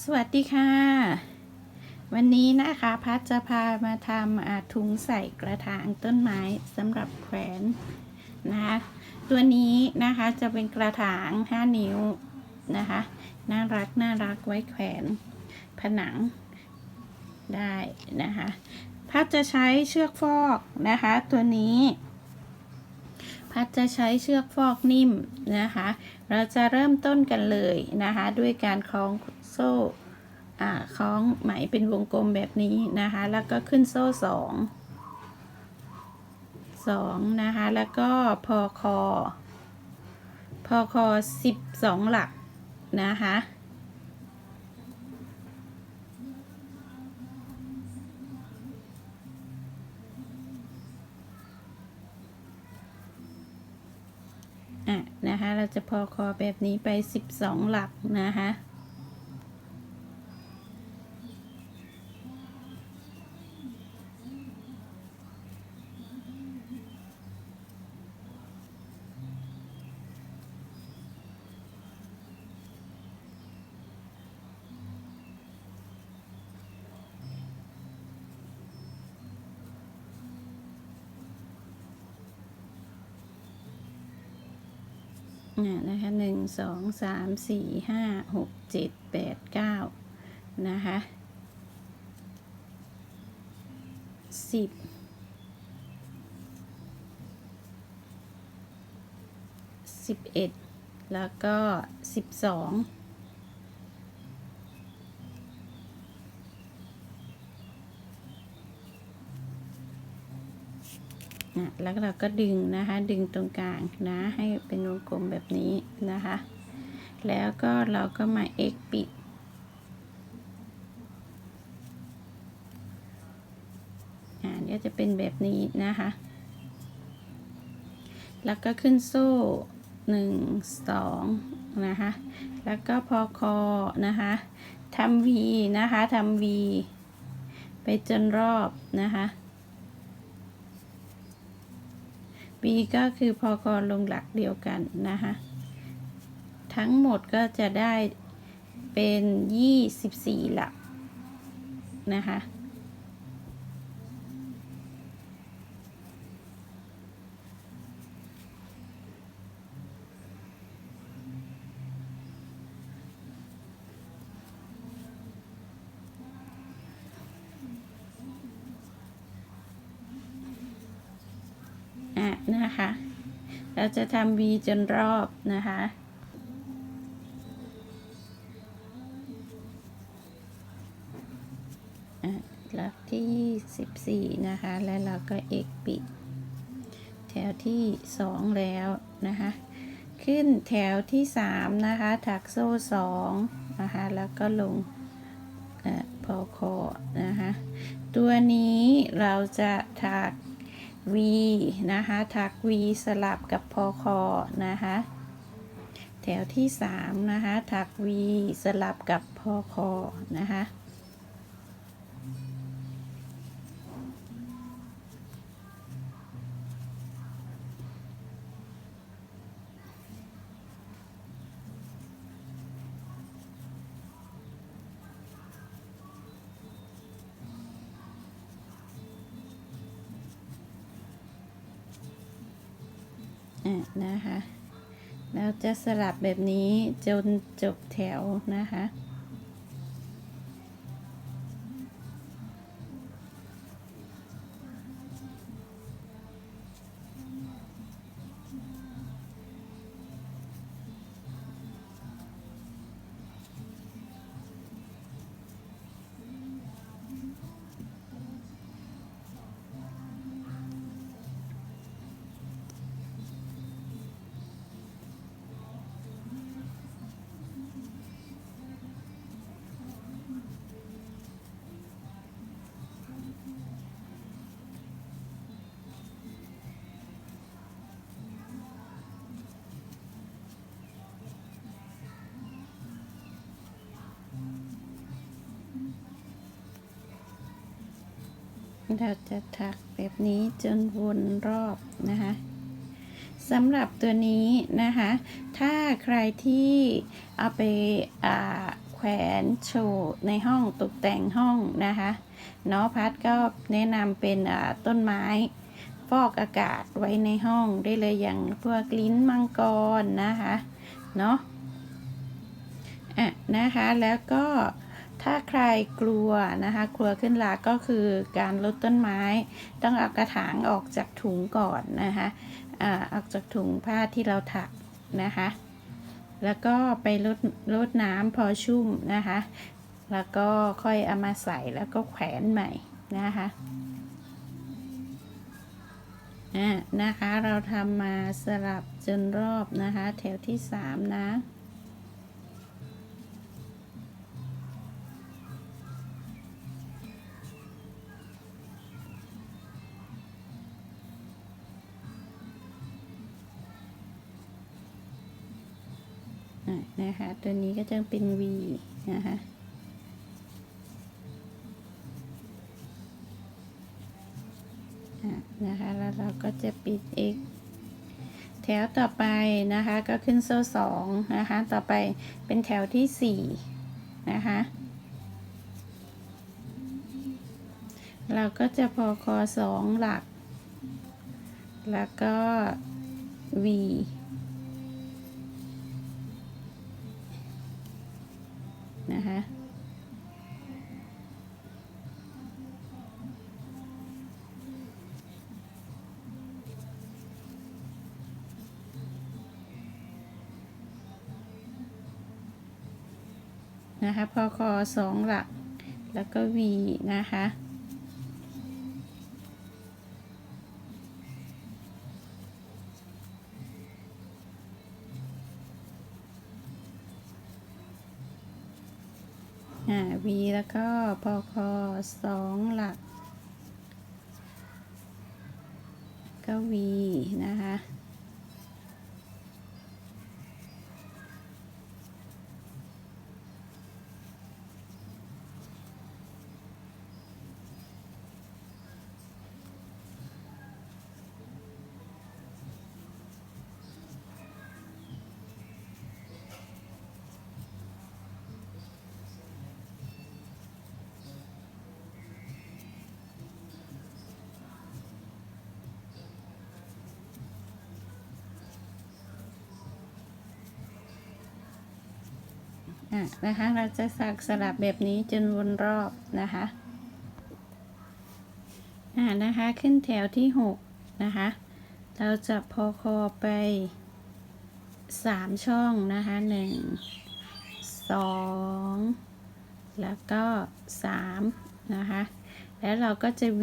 สวัสดีค่ะ วันนี้นะคะพัดจะพามาทำอาถุงใส่กระถางต้นไม้สำหรับแขวนนะคะตัวนี้นะคะจะเป็นกระถาง 5 นิ้วนะคะ น่ารักน่ารักไว้แขวนผนังได้นะคะพัดจะใช้เชือกฟอกนะคะ ตัวนี้พัดจะใช้เชือกฟอกนิ่มนะคะ เราจะเริ่มต้นกันเลยนะคะ ด้วยการคล้อง โซ่อ่าคล้องไหมเป็นวงกลมแบบนี้นะคะ แล้วก็ขึ้นโซ่สองสองนะคะ แล้วก็พอคอพอคอสิบสองหลักนะคะอะนะคะ เราจะพอคอแบบนี้ไป 12 หลักนะคะ อ่านะคะหนึ่งสองสามสี่ห้าหกเจ็ดแปดเก้านะคะสิบสิบเอ็ดแล้วก็สิบสอง นะแล้วเราก็ดึงนะคะ ดึงตรงกลางนะให้เป็นวงกลมแบบนี้นะคะ แล้วก็เราก็มา x ปิดอ่าเดี๋ยวจะเป็นแบบนี้นะคะ แล้วก็ขึ้นโซ่หนึ่งสองนะคะ แล้วก็พอคอนะคะทำ V นะคะทำ V ไปจนรอบนะคะ B ก็คือพอกรลงหลักเดียวกันนะคะทั้งหมดก็จะได้เป็น 24 หลักนะคะ อะ นะคะ เราจะทำ V จนรอบนะคะ หลักที่24นะคะ แล้วเราก็ x ปิด แถวที่ 2 แล้วนะคะ ขึ้นแถวที่ 3 นะคะ ถักโซ่ 2 นะคะ แล้วก็ลงเอ่อพอคอนะคะ ตัวนี้เราจะถัก V นะคะถัก V สลับกับพอคอนะคะแถวที่ 3 นะคะถัก V สลับกับพอคอนะคะ นะคะ แล้วจะสลับแบบนี้จนจบแถวนะคะ เราจะถักแบบนี้จนวนรอบนะคะสำหรับตัวนี้นะคะ ถ้าใครที่เอาไปแขวนโชว์ในห้องตกแต่งห้องนะคะเนาะพัดก็แนะนำเป็นต้นไม้ฟอกอากาศไว้ในห้องได้เลยอย่างพวกลิ้นมังกรนะคะเนาะอะนะคะแล้วก็ ถ้าใครกลัวนะคะกลัวขึ้นลาก็คือการลดต้นไม้ ต้องเอากระถางออกจากถุงก่อนนะคะอ่าออกจากถุงผ้าที่เราถักนะคะ แล้วก็ไปลดลดน้ำพอชุ่มนะคะ แล้วก็ค่อยเอามาใส่แล้วก็แขวนใหม่นะคะอะนะคะ เราทำมาสลับจนรอบนะคะ แถวที่สามนะ นะคะ ตัวนี้ก็จะเป็น V นะคะนะคะ แล้วเราก็จะปิด X แถวต่อไปนะคะก็ขึ้นโซ่สองนะคะ ต่อไปเป็นแถวที่สี่นะคะ เราก็จะพอคอสองหลัก แล้วก็ V นะคะพอคอสองหลัก แล้วก็ V นะคะอ่า V แล้วก็พอคอสองหลัก ก็ V นะคะ นะคะ เราจะสักสลับแบบนี้จนวนรอบนะคะอ่านะคะขึ้นแถวที่หกนะคะ เราจะพอคอไปสามช่องนะคะหนึ่งสองแล้วก็สามนะคะ แล้วเราก็จะ V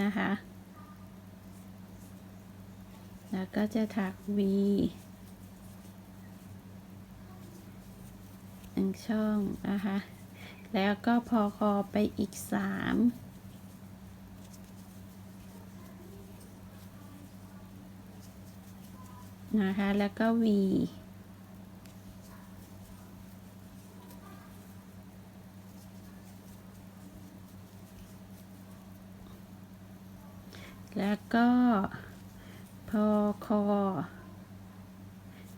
นะคะ แล้วก็จะถัก V หนึ่งช่องนะคะ แล้วก็พอคอไปอีกสามนะคะ แล้วก็ V แล้วก็พอคอ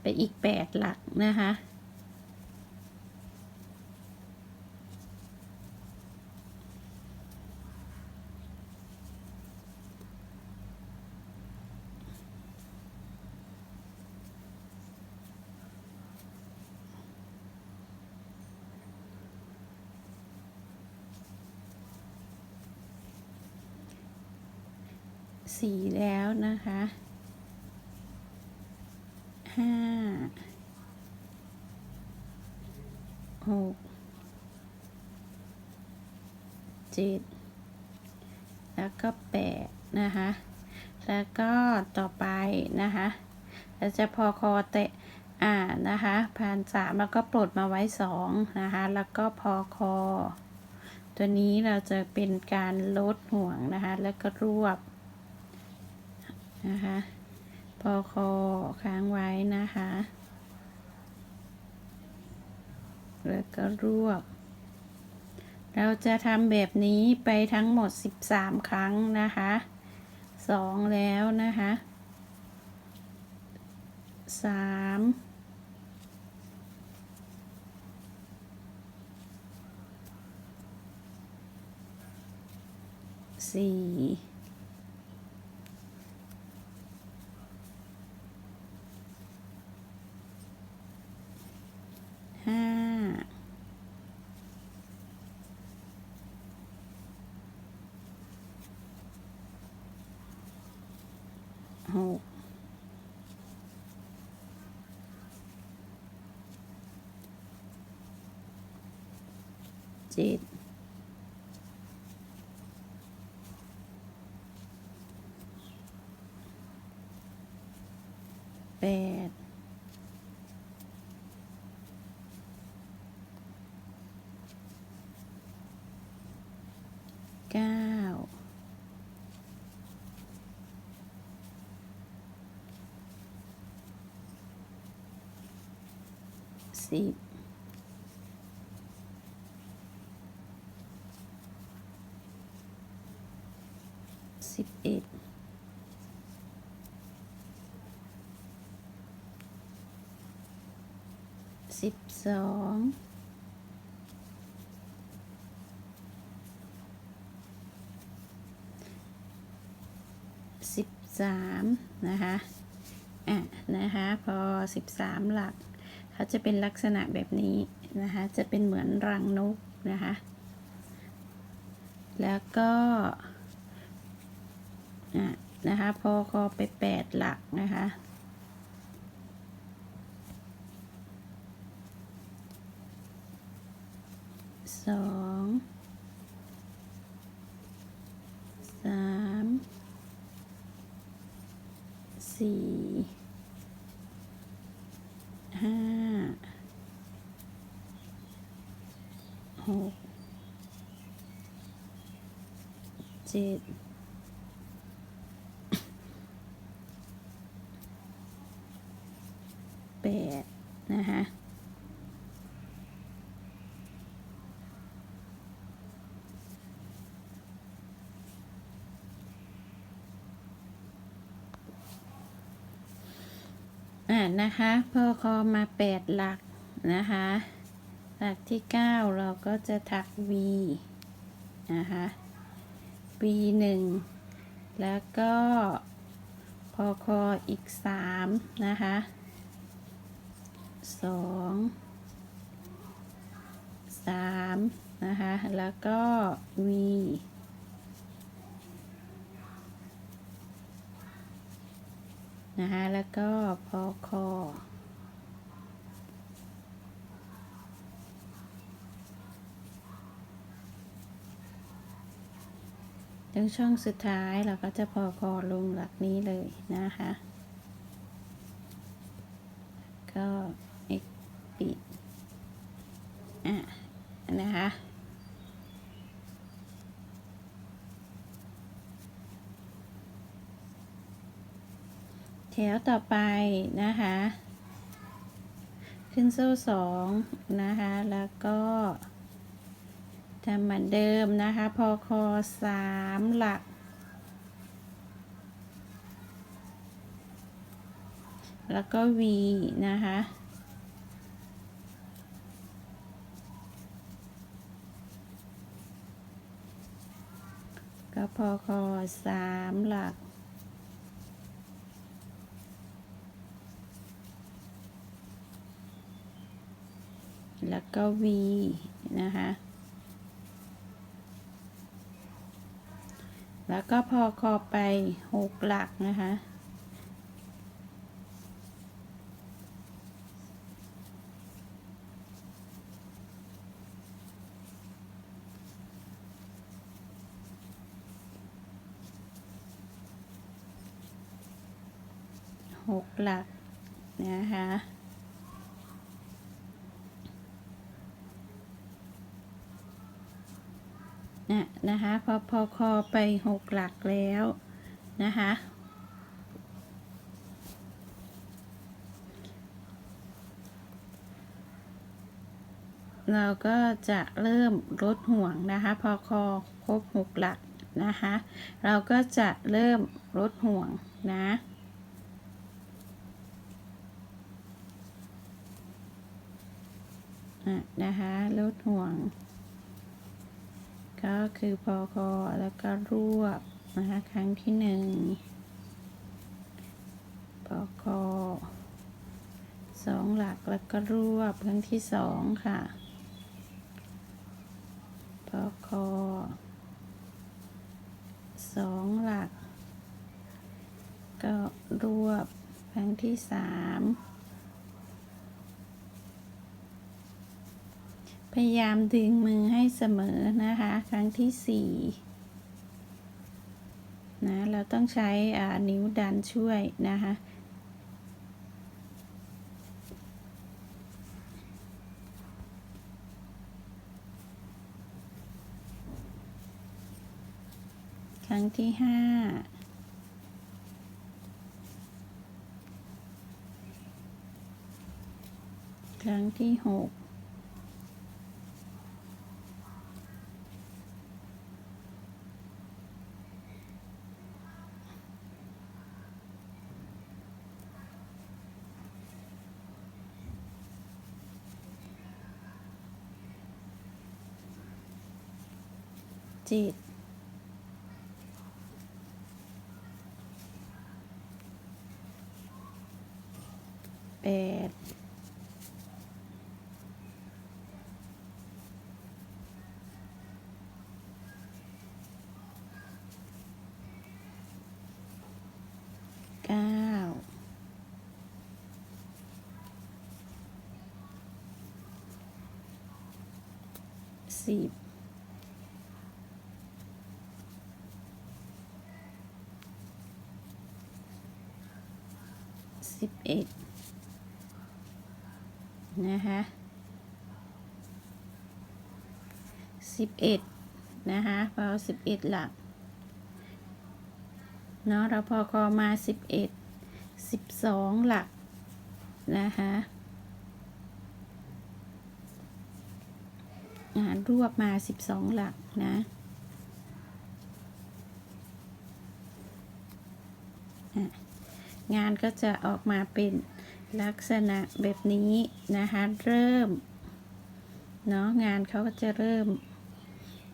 ไปอีกแปดหลักนะคะ สี่แล้วนะคะห้าหกเจ็ดแล้วก็แปดนะคะ แล้วก็ต่อไปนะคะเราจะพอคอเตะอ่านะคะผ่านสามแล้วก็ปลดมาไว้สองนะคะ แล้วก็พอคอ ตัวนี้เราจะเป็นการลดห่วงนะคะ แล้วก็รวบ นะคะพอคอค้างไว้นะคะ แล้วก็รวบ เราจะทำแบบนี้ไปทั้งหมด 13 ครั้งนะคะ 2 แล้วนะคะ 3สี่ ห้าหกเจ็ดแปดเก้า สิบสิบเอ็ดสิบสองสิบสามนะคะ อะ นะคะ พอสิบสามหลัก เขาจะเป็นลักษณะแบบนี้นะคะ จะเป็นเหมือนรังนกนะคะ แล้วก็อะนะคะ พอคอไปแปดหลักนะคะสองสามสี่ห้า หกเจ็ดแปดนะคะอ่านะคะพอคอมาแปดหลักนะคะ หลักที่เก้าเราก็จะถัก V นะคะ V หนึ่งแล้วก็พอคออีกสามนะคะสองสามนะคะ แล้วก็ V นะคะ แล้วก็พอคอ ตรงช่องสุดท้ายเราก็จะพอคอลงหลักนี้เลยนะคะ ก็เอกปิดอะนะคะแถวต่อไปนะคะ ขึ้นโซ่สองนะคะ แล้วก็ ทำเหมือนเดิมนะคะพอคอสามหลัก แล้วก็ V นะคะก็พอคอสามหลัก แล้วก็ V นะคะ แล้วก็พอคอไปหกหลักนะคะ หกหลักนะคะ นะนะคะพอพอคอไปหกหลักแล้วนะคะเราก็จะเริ่มลดห่วงนะคะ พอคอครบหกหลักนะคะ เราก็จะเริ่มลดห่วงนะอะนะคะลดห่วง ก็คือพอคอแล้วก็รวบนะคะครั้งที่หนึ่งพอคอสองหลักแล้วก็รวบครั้งที่สองค่ะพอคอสองหลัก ก็รวบครั้งที่สาม พยายามดึงมือให้เสมอนะคะ ครั้งที่สี่นะเราต้องใช้นิ้วดันช่วยนะคะครั้งที่ห้า ครั้งที่หก จ็ดแปดเก้าสิบสิบ เอ็ดนะคะสิบเอ็ดนะคะพอสิบเอ็ดหลักเนาะเราพอคอมาสิบเอ็ดสิบสองหลักนะคะอ่ารวบมาสิบสองหลักนะอะ งานก็จะออกมาเป็นลักษณะแบบนี้นะคะ เริ่มเนาะงานเขาก็จะเริ่ม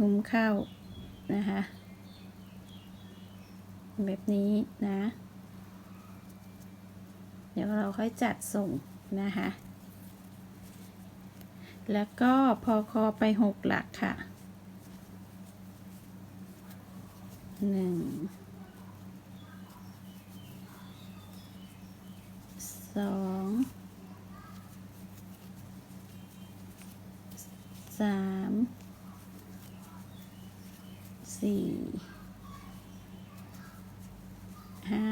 งุ้มเข้านะคะแบบนี้นะ เดี๋ยวเราค่อยจัดส่งนะคะ แล้วก็พอคอไปหกหลักค่ะหนึ่ง สองสามสี่ห้า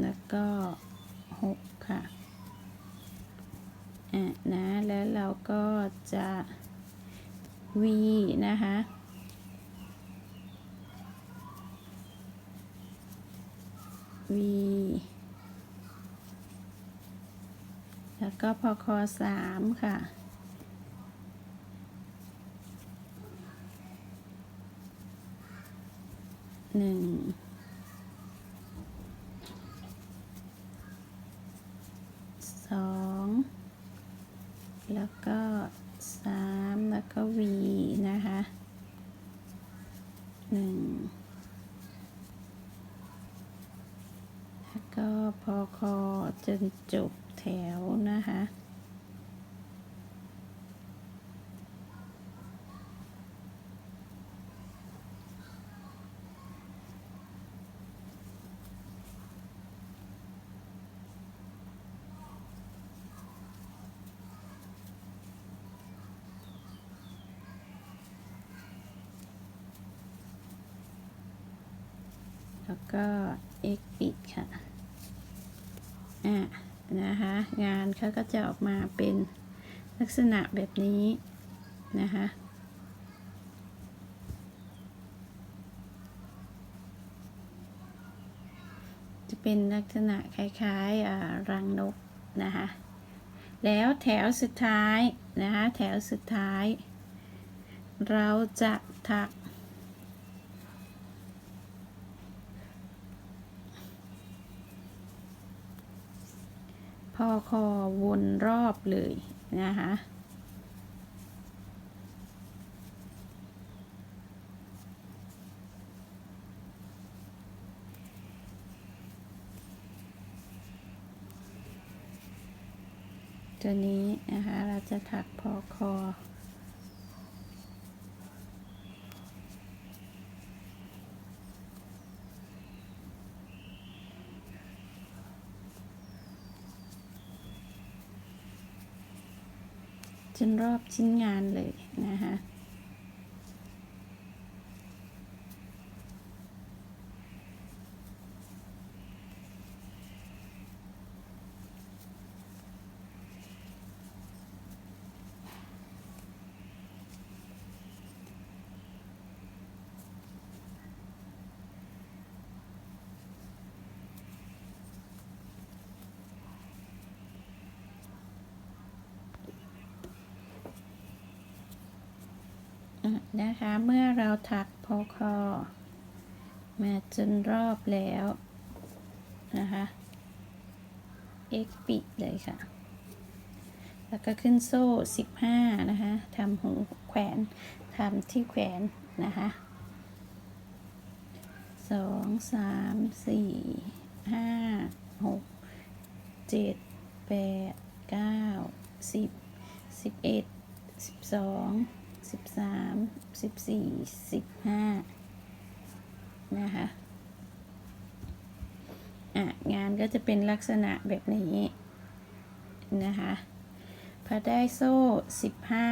แล้วก็หกค่ะอะนะแล้วเราก็จะวีนะคะ วีแล้วก็พอคอสามค่ะ หนึ่ง สอง แล้วก็สามแล้วก็วีนะคะ หนึ่ง แล้ว ก็พอคอจนจบแถวนะคะ แล้วก็ x ปิดค่ะ อะ นะคะ งา นเขาก็จะออกมาเป็นลักษณะแบบนี้นะคะจะเป็นลักษณะคล้ายๆรังนกนะคะแล้วแถวสุดท้ายนะคะแถวสุดท้าย เราจะถัก พอคอวนรอบเลยนะคะตัวนี้นะคะเราจะถักพอคอ จนรอบชิ้นงานเลยนะคะอะนะคะเมื่อเราถักพอคอมาจนรอบแล้วนะคะ x ปิดเลยค่ะ แล้วก็ขึ้นโซ่ 15 นะคะทำหูแขวนทำที่แขวนนะคะสองสามสี่ห้าหกเจ็ดแปดเก้าสิบสิบเอ็ดสิบสอง สิบสามสิบสี่สิบห้านะคะอะงานก็จะเป็นลักษณะแบบนี้นะคะพอได้โซ่สิบห้า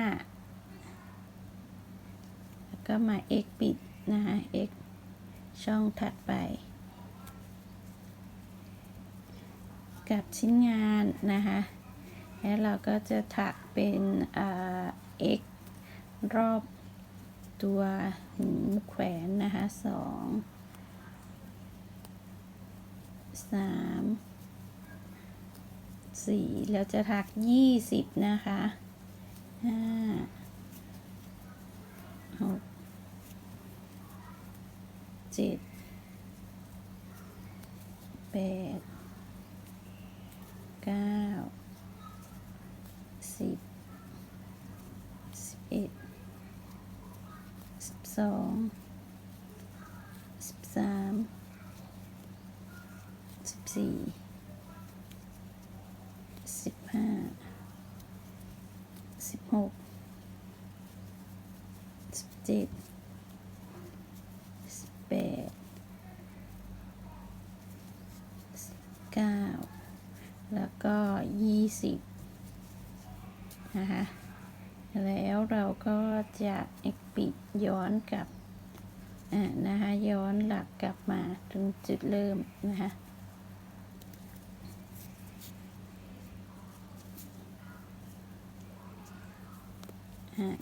แล้วก็มา x ปิดนะคะ x ช่องถัดไป กับชิ้นงานนะคะแล้วเราก็จะถักเป็นอ่า x รอบตัวหูแขวนนะคะสองสามสี่เราจะถักยี่สิบนะคะห้าหกเจ็ดแปดเก้าสิบสิบเอ็ด สองสิบสามสิบสี่สิบห้าสิบหกสิบเจ็ดสิบแปดสิบเก้าแล้วก็ยี่สิบนะคะ แล้วเราก็จะเอกปิดย้อนกลับอ่านะคะย้อนหลักกลับมาตรงจุด เริ่มนะคะ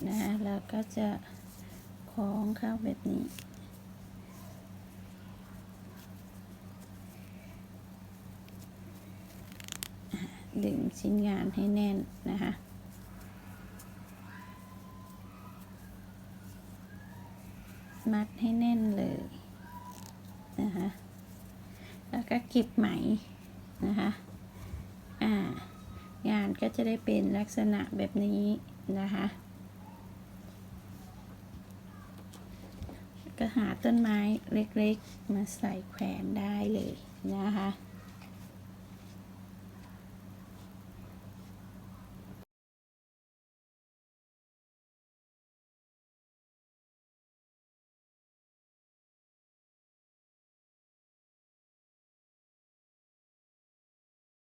นะคะเราก็จะคล้องเข้าแบบนี้ดึงชิ้นงานให้แน่นนะคะมัดให้แน่นเลยนะคะ ก็เก็บไหมนะคะอ่างานก็จะได้เป็นลักษณะแบบนี้นะคะก็หาต้นไม้เล็กๆ มาใส่แขวนได้เลยนะคะ